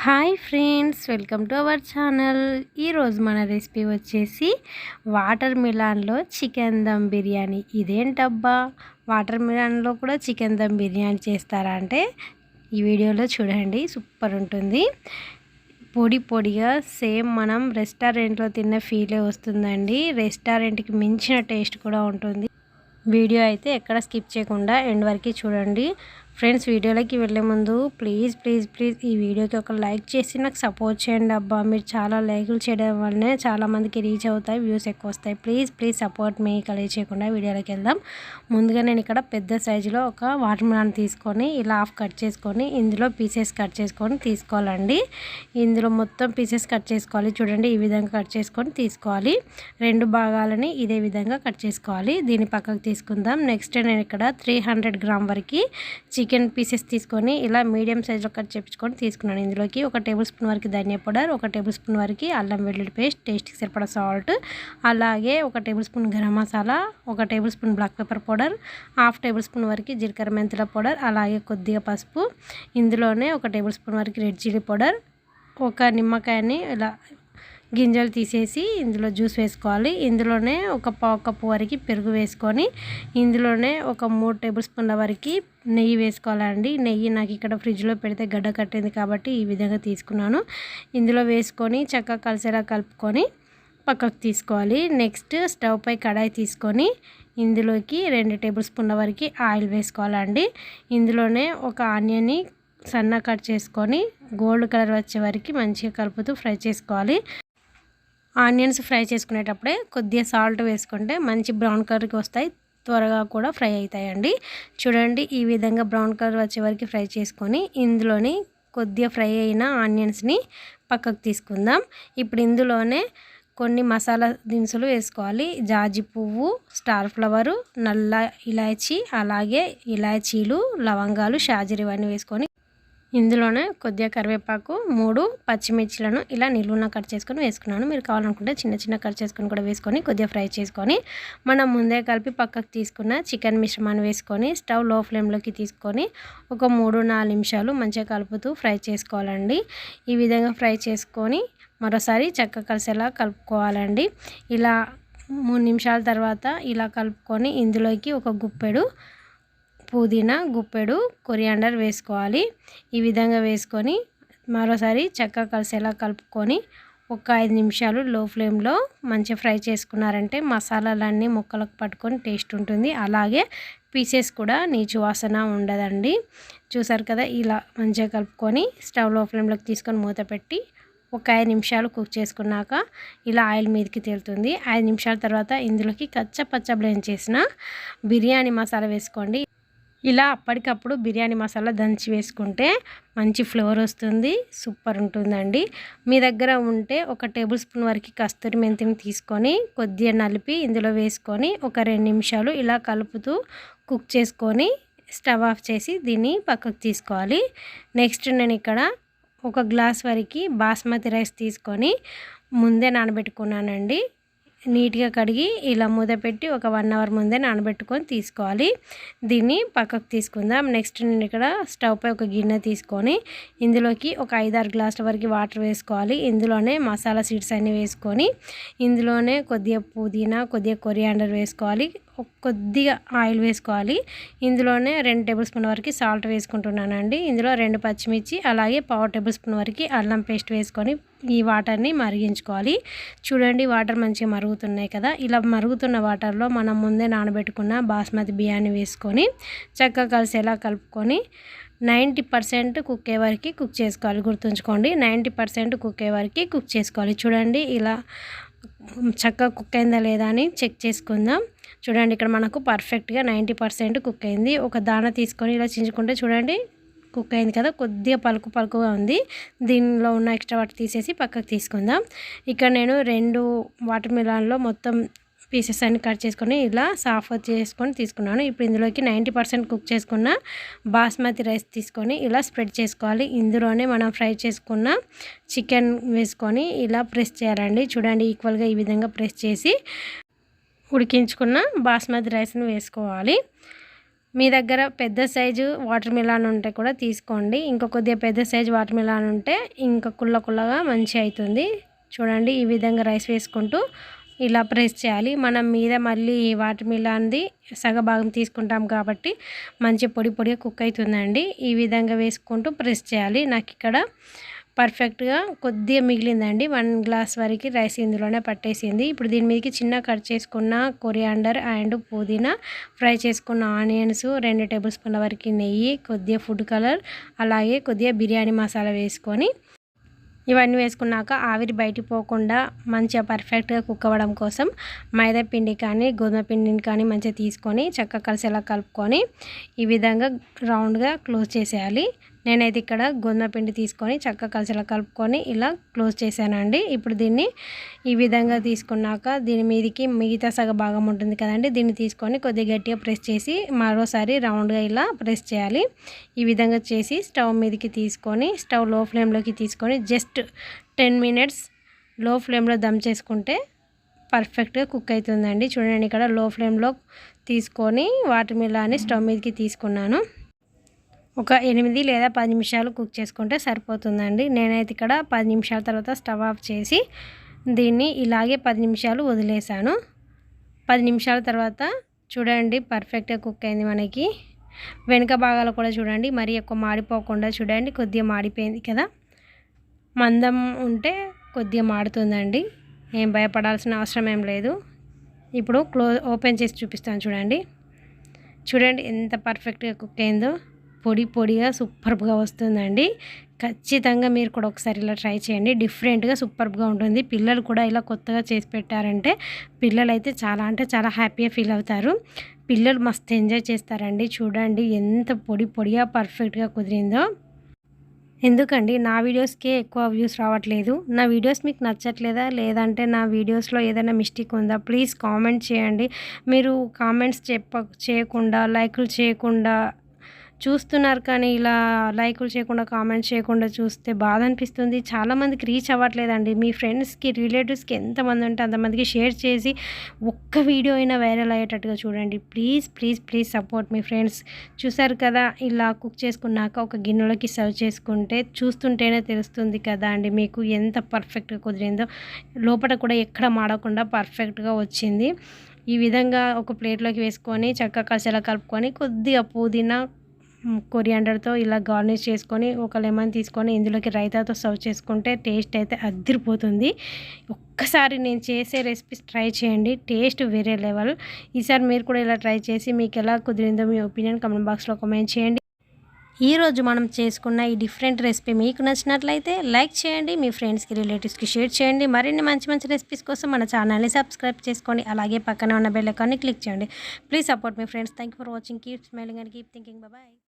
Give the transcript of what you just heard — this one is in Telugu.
Hi friends welcome to our channel. ఈరోజు మన రెసిపీ వచ్చేసి వాటర్ మిలాన్లో చికెన్ దమ్ బిర్యానీ. ఇదేంటబ్బా? వాటర్ మిలాన్లో కూడా చికెన్ దమ్ బిర్యానీ చేస్తారా అంటే ఈ వీడియోలో చూడండి సూపర్ ఉంటుంది. పొడి పొడిగా సేమ్ మనం రెస్టారెంట్లో తిన్న ఫీలే వస్తుందండి. రెస్టారెంట్కి మించిన టేస్ట్ కూడా ఉంటుంది. వీడియో అయితే ఎక్కడ స్కిప్ చేయకుండా ఎండ్ వరకు చూడండి. ఫ్రెండ్స్ వీడియోలోకి వెళ్ళే ముందు ప్లీజ్ ప్లీజ్ ప్లీజ్ ఈ వీడియోకి ఒక లైక్ చేసి నాకు సపోర్ట్ చేయండి అబ్బా. మీరు చాలా లైకులు చేయడం వల్లనే చాలామందికి రీచ్ అవుతాయి వ్యూస్ ఎక్కువ వస్తాయి. ప్లీజ్ ప్లీజ్ సపోర్ట్ మీ కలిగి చేయకుండా వీడియోలోకి వెళ్దాం. ముందుగా నేను ఇక్కడ పెద్ద సైజులో ఒక వాటర్ మిలాన్ తీసుకొని ఇలా హాఫ్ కట్ చేసుకొని ఇందులో పీసెస్ కట్ చేసుకొని తీసుకోవాలండి. ఇందులో మొత్తం పీసెస్ కట్ చేసుకోవాలి. చూడండి ఈ విధంగా కట్ చేసుకొని తీసుకోవాలి. రెండు భాగాలని ఇదే విధంగా కట్ చేసుకోవాలి. దీన్ని పక్కకు తీసుకుందాం. నెక్స్ట్ నేను ఇక్కడ త్రీ హండ్రెడ్ గ్రామ్ వరకు చికెన్ పీసెస్ తీసుకొని ఇలా మీడియం సైజులో కట్ చేపించుకొని తీసుకున్నాను. ఇందులోకి ఒక టేబుల్ స్పూన్ వరకు ధనియా పౌడర్ ఒక టేబుల్ స్పూన్ వరకు అల్లం వెల్లుల్లి పేస్ట్ టేస్ట్కి సరిపడా సాల్ట్ అలాగే ఒక టేబుల్ స్పూన్ గరం మసాలా ఒక tablespoon black pepper powder half tablespoon వరకు జీలకర్ర మెంతుల పౌడర్ అలాగే కొద్దిగా పసుపు. ఇందులోనే ఒక టేబుల్ స్పూన్ వరకు రెడ్ చిల్లీ పౌడర్ ఒక నిమ్మకాయని ఇలా గింజలు తీసేసి ఇందులో జ్యూస్ వేసుకోవాలి. ఇందులోనే ఒక పావు కప్పు వరకు పెరుగు వేసుకొని ఇందులోనే ఒక మూడు టేబుల్ స్పూన్ల వరకు నెయ్యి వేసుకోవాలండి. నెయ్యి నాకు ఇక్కడ ఫ్రిడ్జ్లో పెడితే గడ్డ కట్టింది కాబట్టి ఈ విధంగా తీసుకున్నాను. ఇందులో వేసుకొని చక్కగా కలిసేలా కలుపుకొని పక్కకు తీసుకోవాలి. నెక్స్ట్ స్టవ్ పై కడాయి తీసుకొని ఇందులోకి రెండు టేబుల్ స్పూన్ల వరకు ఆయిల్ వేసుకోవాలండి. ఇందులోనే ఒక ఆనియన్ని సన్న కట్ చేసుకొని గోల్డ్ కలర్ వచ్చే వరకు మంచిగా కలుపుతూ ఫ్రై చేసుకోవాలి. ఆనియన్స్ ఫ్రై చేసుకునేటప్పుడే కొద్దిగా సాల్ట్ వేసుకుంటే మంచి బ్రౌన్ కలర్కి వస్తాయి. త్వరగా కూడా ఫ్రై అవుతాయండి చూడండి ఈ విధంగా బ్రౌన్ కలర్ వచ్చే వరకు ఫ్రై చేసుకొని ఇందులోని కొద్దిగా ఫ్రై అయిన ఆనియన్స్ని పక్కకు తీసుకుందాం. ఇప్పుడు ఇందులోనే కొన్ని మసాలా దినుసులు వేసుకోవాలి. జాజి పువ్వు స్టార్ ఫ్లవరు నల్ల ఇలాచీ అలాగే ఇలాచీలు లవంగాలు షాజీర్ ఇవన్నీ వేసుకొని ఇందులోనే కొద్దిగా కరివేపాకు మూడు పచ్చిమిర్చిలను ఇలా నిలువున కట్ చేసుకొని వేసుకున్నాను. మీరు కావాలనుకుంటే చిన్న చిన్న కట్ చేసుకొని కూడా వేసుకొని కొద్దిగా ఫ్రై చేసుకొని మనం ముందే కలిపి పక్కకు తీసుకున్న చికెన్ మిశ్రమాన్ని వేసుకొని స్టవ్లో ఫ్లేమ్లోకి తీసుకొని ఒక మూడు నాలుగు నిమిషాలు మంచిగా కలుపుతూ ఫ్రై చేసుకోవాలండి. ఈ విధంగా ఫ్రై చేసుకొని మరోసారి చక్క కలిసేలా కలుపుకోవాలండి. ఇలా మూడు నిమిషాల తర్వాత ఇలా కలుపుకొని ఇందులోకి ఒక గుప్పెడు పుదీనా గుప్పెడు కొరియాండర్ వేసుకోవాలి. ఈ విధంగా వేసుకొని మరోసారి చక్కగా కలిసేలా కలుపుకొని ఒక ఐదు నిమిషాలు లో ఫ్లేమ్లో మంచిగా ఫ్రై చేసుకున్నారంటే మసాలాలన్నీ ముక్కలకు పట్టుకొని టేస్ట్ ఉంటుంది. అలాగే పీసెస్ కూడా నీచు వాసన ఉండదండి. చూసారు కదా ఇలా మంచిగా కలుపుకొని స్టవ్లో ఫ్లేమ్లోకి తీసుకొని మూత పెట్టి ఒక ఐదు నిమిషాలు కుక్ చేసుకున్నాక ఇలా ఆయిల్ మీదకి తేలుతుంది. ఐదు నిమిషాల తర్వాత ఇందులోకి కచ్చపచ్చ బ్లెండ్ చేసిన బిర్యానీ మసాలా వేసుకోండి. ఇలా అప్పటికప్పుడు బిర్యానీ మసాలా దంచి వేసుకుంటే మంచి ఫ్లేవర్ వస్తుంది సూపర్ ఉంటుందండి. మీ దగ్గర ఉంటే ఒక టేబుల్ స్పూన్ వరకు కస్తూరి మెంతిని తీసుకొని కొద్దిగా నలిపి ఇందులో వేసుకొని ఒక రెండు నిమిషాలు ఇలా కలుపుతూ కుక్ చేసుకొని స్టవ్ ఆఫ్ చేసి దీన్ని పక్కకు తీసుకోవాలి. నెక్స్ట్ నేను ఇక్కడ ఒక గ్లాస్ వరకు బాస్మతి రైస్ తీసుకొని ముందే నానబెట్టుకున్నానండి. నీట్గా కడిగి ఇలా మూత పెట్టి ఒక వన్ అవర్ ముందే నానబెట్టుకొని తీసుకోవాలి. దీన్ని పక్కకు తీసుకుందాం. నెక్స్ట్ నేను ఇక్కడ స్టవ్ పై ఒక గిన్నె తీసుకొని ఇందులోకి ఒక ఐదారు గ్లాసుల వరకు వాటర్ వేసుకోవాలి. ఇందులోనే మసాలా సీడ్స్ అన్నీ వేసుకొని ఇందులోనే కొద్దిగా పుదీనా కొద్దిగా కొరియాండర్ వేసుకోవాలి. కొద్దిగా ఆయిల్ వేసుకోవాలి. ఇందులోనే రెండు టేబుల్ స్పూన్ వరకు సాల్ట్ వేసుకుంటున్నానండి. ఇందులో రెండు పచ్చిమిర్చి అలాగే పావు టేబుల్ స్పూన్ వరకు అల్లం పేస్ట్ వేసుకొని ఈ వాటర్ని మరిగించుకోవాలి. చూడండి వాటర్ మంచిగా మరుగుతున్నాయి కదా. ఇలా మరుగుతున్న వాటర్లో మనం ముందే నానబెట్టుకున్న బాస్మతి బియ్యాన్ని వేసుకొని చక్కగా కలిసేలా కలుపుకొని నైంటీ పర్సెంట్ కుక్ అయ్యే వరకు కుక్ చేసుకోవాలి. గుర్తుంచుకోండి నైంటీ పర్సెంట్ కుక్ అయ్యే వరకు కుక్ చేసుకోవాలి. చూడండి ఇలా చక్కగా కుక్ అయిందా లేదా అని చెక్ చేసుకుందాం. చూడండి ఇక్కడ మనకు పర్ఫెక్ట్గా నైంటీ పర్సెంట్ కుక్ అయింది. ఒక దాన తీసుకొని ఇలా చించుకుంటే చూడండి కుక్ అయింది కదా కొద్దిగా పలుకు పలుకుగా ఉంది. దీనిలో ఉన్న ఎక్స్ట్రా వాటర్ తీసేసి పక్కకు తీసుకుందాం. ఇక్కడ నేను రెండు వాటర్ మిలాన్లో మొత్తం పీసెస్ అన్ని కట్ చేసుకొని ఇలా సాఫ్ చేసుకొని తీసుకున్నాను. ఇప్పుడు ఇందులోకి నైంటీ పర్సెంట్ కుక్ చేసుకున్న బాస్మతి రైస్ తీసుకొని ఇలా స్ప్రెడ్ చేసుకోవాలి. ఇందులోనే మనం ఫ్రై చేసుకున్న చికెన్ వేసుకొని ఇలా ప్రెస్ చేయాలండి. చూడండి ఈక్వల్గా ఈ విధంగా ప్రెస్ చేసి ఉడికించుకున్న బాస్మతి రైస్ని వేసుకోవాలి. మీ దగ్గర పెద్ద సైజు వాటర్ మిలాన్ ఉంటే కూడా తీసుకోండి. ఇంకా కొద్దిగా పెద్ద సైజు వాటర్ మిలాన్ ఉంటే ఇంకా కుల్ల కుల్లగా మంచి అవుతుంది. చూడండి ఈ విధంగా రైస్ వేసుకుంటూ ఇలా ప్రెస్ చేయాలి. మనం మీద మళ్ళీ వాటర్ మిలాన్ది సగభాగం తీసుకుంటాం కాబట్టి మంచి పొడి పొడిగా కుక్ అవుతుందండి. ఈ విధంగా వేసుకుంటూ ప్రెస్ చేయాలి. నాకు ఇక్కడ పర్ఫెక్ట్గా కొద్దిగా మిగిలిందండి. వన్ గ్లాస్ వరకు రైస్ ఇందులోనే పట్టేసింది. ఇప్పుడు దీని మీదకి చిన్న కట్ చేసుకున్న కొరియాండర్ అండ్ పుదీనా ఫ్రై చేసుకున్న ఆనియన్స్ రెండు టేబుల్ స్పూన్ల వరకు నెయ్యి కొద్దిగా ఫుడ్ కలర్ అలాగే కొద్దిగా బిర్యానీ మసాలా వేసుకొని ఇవన్నీ వేసుకున్నాక ఆవిరి బయటికి పోకుండా మంచిగా పర్ఫెక్ట్గా కుక్ అవ్వడం కోసం మైదా పిండి కానీ గోధుమ పిండిని కానీ మంచిగా తీసుకొని చక్కగా కలిసేలా కలుపుకొని ఈ విధంగా రౌండ్గా క్లోజ్ చేసేయాలి. నేనైతే ఇక్కడ గోధుమ పిండి తీసుకొని చక్కగా కలిసిలా కలుపుకొని ఇలా క్లోజ్ చేశానండి. ఇప్పుడు దీన్ని ఈ విధంగా తీసుకున్నాక దీని మీదకి మిగతా సగ భాగం ఉంటుంది కదండి దీన్ని తీసుకొని కొద్దిగా గట్టిగా ప్రెస్ చేసి మరోసారి రౌండ్గా ఇలా ప్రెస్ చేయాలి. ఈ విధంగా చేసి స్టవ్ మీదకి తీసుకొని స్టవ్లో ఫ్లేమ్లోకి తీసుకొని జస్ట్ టెన్ మినిట్స్లో ఫ్లేమ్లో దమ్ చేసుకుంటే పర్ఫెక్ట్గా కుక్ అవుతుందండి. చూడండి ఇక్కడ లో ఫ్లేమ్లో తీసుకొని వాటర్ మిల్లాని స్టవ్ మీదకి తీసుకున్నాను. ఒక ఎనిమిది లేదా పది నిమిషాలు కుక్ చేసుకుంటే సరిపోతుందండి. నేనైతే ఇక్కడ పది నిమిషాల తర్వాత స్టవ్ ఆఫ్ చేసి దీన్ని ఇలాగే పది నిమిషాలు వదిలేసాను. పది నిమిషాల తర్వాత చూడండి పర్ఫెక్ట్గా కుక్ అయింది మనకి. వెనుక భాగాలు కూడా చూడండి మరీ ఎక్కువ మాడిపోకుండా చూడండి కొద్దిగా మాడిపోయింది కదా. మందం ఉంటే కొద్దిగా మాడుతుందండి. ఏం భయపడాల్సిన అవసరం ఏం లేదు. ఇప్పుడు క్లోజ్ ఓపెన్ చేసి చూపిస్తాను చూడండి. చూడండి ఎంత పర్ఫెక్ట్గా కుక్ అయిందో. పొడి పొడిగా సూపర్గా వస్తుందండి. ఖచ్చితంగా మీరు కూడా ఒకసారి ఇలా ట్రై చేయండి. డిఫరెంట్గా సూపర్గా ఉంటుంది. పిల్లలు కూడా ఇలా కొత్తగా చేసి పెట్టారంటే పిల్లలు అయితే చాలా అంటే చాలా హ్యాపీగా ఫీల్ అవుతారు. పిల్లలు మస్తు ఎంజాయ్ చేస్తారండి. చూడండి ఎంత పొడి పొడిగా పర్ఫెక్ట్గా కుదిరిందో. ఎందుకండి? నా వీడియోస్కే ఎక్కువ వ్యూస్ రావట్లేదు. నా వీడియోస్ మీకు నచ్చట్లేదా? లేదంటే నా వీడియోస్లో ఏదైనా మిస్టేక్ ఉందా? ప్లీజ్ కామెంట్ చేయండి. మీరు కామెంట్స్ చెప్ప చేయకుండా లైకులు చేయకుండా చూస్తున్నారు కానీ ఇలా లైకులు చేయకుండా కామెంట్స్ చేయకుండా చూస్తే బాధ అనిపిస్తుంది చాలామందికి రీచ్ అవ్వట్లేదండి. మీ ఫ్రెండ్స్కి రిలేటివ్స్కి ఎంతమంది ఉంటే అంతమందికి షేర్ చేసి ఒక్క వీడియో అయినా వైరల్ అయ్యేటట్టుగా చూడండి. ప్లీజ్ ప్లీజ్ ప్లీజ్ సపోర్ట్ మీ ఫ్రెండ్స్. చూసారు కదా ఇలా కుక్ చేసుకున్నాక ఒక గిన్నెలోకి సర్వ్ చేసుకుంటే చూస్తుంటేనే తెలుస్తుంది కదా అండి మీకు ఎంత పర్ఫెక్ట్గా కుదిరిందో. లోపల కూడా ఎక్కడ మాడకుండా పర్ఫెక్ట్గా వచ్చింది. ఈ విధంగా ఒక ప్లేట్లోకి వేసుకొని చక్కగా కలిసేలా కలుపుకొని కొద్దిగా పుదీనా కొరియాండర్తో ఇలా గార్నిష్ చేసుకొని ఒక లెమన్ తీసుకొని ఇందులోకి రైతాతో సర్వ్ చేసుకుంటే టేస్ట్ అయితే అద్దరిపోతుంది ఒక్కసారి నేను చేసే రెసిపీస్ ట్రై చేయండి టేస్ట్ వేరే లెవెల్. ఈసారి మీరు కూడా ఇలా ట్రై చేసి మీకు ఎలా కుదిరిందో మీ ఒపీనియన్ కమెంట్ బాక్స్లో కమెంట్ చేయండి. ఈరోజు మనం చేసుకున్న ఈ డిఫరెంట్ రెసిపీ మీకు నచ్చినట్లయితే లైక్ చేయండి మీ ఫ్రెండ్స్కి రిలేటివ్స్కి షేర్ చేయండి. మరిన్ని మంచి మంచి రెసిపీస్ కోసం మన ఛానల్ని సబ్స్క్రైబ్ చేసుకోండి అలాగే పక్కన ఉన్న బెల్ ఐకాన్ని క్లిక్ చేయండి. Please support me friends. Thank for watching. Keep smiling and keep thinking. Bye.